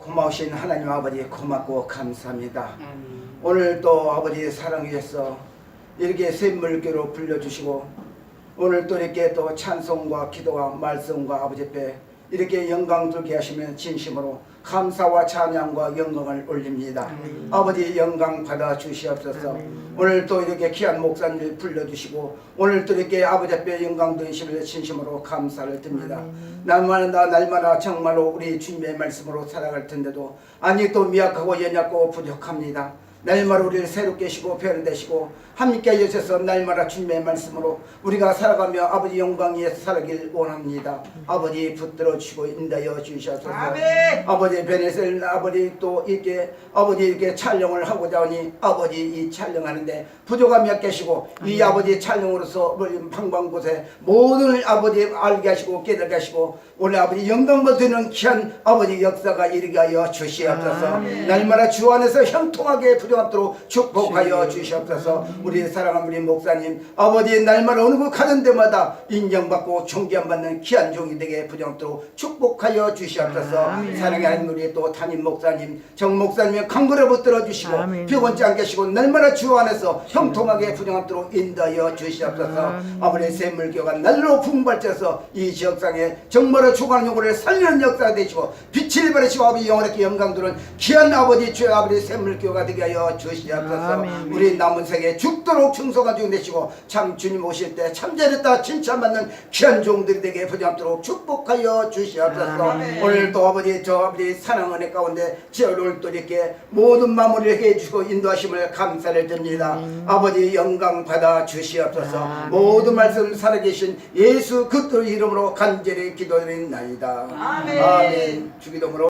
고마우신 하나님 아버지 고맙고 감사합니다. 오늘 또 아버지 사랑 위해서 이렇게 샘물교로 불려주시고 오늘 또 이렇게 또 찬송과 기도와 말씀과 아버지 앞에 이렇게 영광 들게 하시면 진심으로 감사와 찬양과 영광을 올립니다. 아버지 영광 받아 주시옵소서. 오늘 또 이렇게 귀한 목사님을 불러주시고 오늘 또 이렇게 아버지 앞에 영광 드리심을 진심으로 감사를 드립니다. 날마다 날마다 정말로 우리 주님의 말씀으로 살아갈 텐데도 아니 또 미약하고 연약하고 부족합니다. 날마다 우리를 새롭게 하시고 변화되시고 함께 해주셔서 날마다 주님의 말씀으로 우리가 살아가며 아버지 영광 위에 살아길 원합니다. 아버지 붙들어 주시고 인도하여 주시옵소서. 아버지 베네셀 아버지 또 이렇게 아버지 이렇게 촬영을 하고자 하니 아버지 이 촬영하는데 부족함이 몇 계시고 이 아버지 촬영으로서 우리 방방 곳에 모든 아버지 알게 하시고 깨닫게 하시고 오늘 아버지 영광 받드는 귀한 아버지 역사가 이르게 하여 주시옵소서 날마다 주 안에서 형통하게 부정 하도록 축복하여 주시옵소서. 우리 사랑하는 우리 목사님 아버지 날마다 어느 곳 가는 데마다 인정받고 존경받는 귀한 종이 되게 부정하도록 축복하여 주시옵소서. 사랑의 하나님 우리 또 담임 목사님 정 목사님의 강구를 붙들어 주시고. 병원지 안 계시고 날마다 주 안에서 형통하게 부정하도록 인도하여 주시옵소서. 아버지 샘물교가 날로 풍발쳐서 이 지역상에 정말로 주관 요구를 살리는 역사가 되시고 빛을 발하시고 아버지 영원하게 영광 두는 귀한 아버지 주 아버지 샘물교가 되게 하여 주시옵소서 아멘. 우리 남은 세계 죽도록 충성한 중 되시고 참 주님 오실 때 참잘했다 칭찬받는 귀한 종들이 되게 부정하도록 축복하여 주시옵소서 아멘. 오늘 또 아버지 저 아버지 사랑 은혜 가운데 지어올 또 이렇게 모든 마무리를 해주시고 인도하심을 감사를 드립니다 아버지 영광 받아 주시옵소서 아멘. 모든 말씀 살아계신 예수 그리스도 이름으로 간절히 기도드립나이다 아멘. 아멘 주기도므로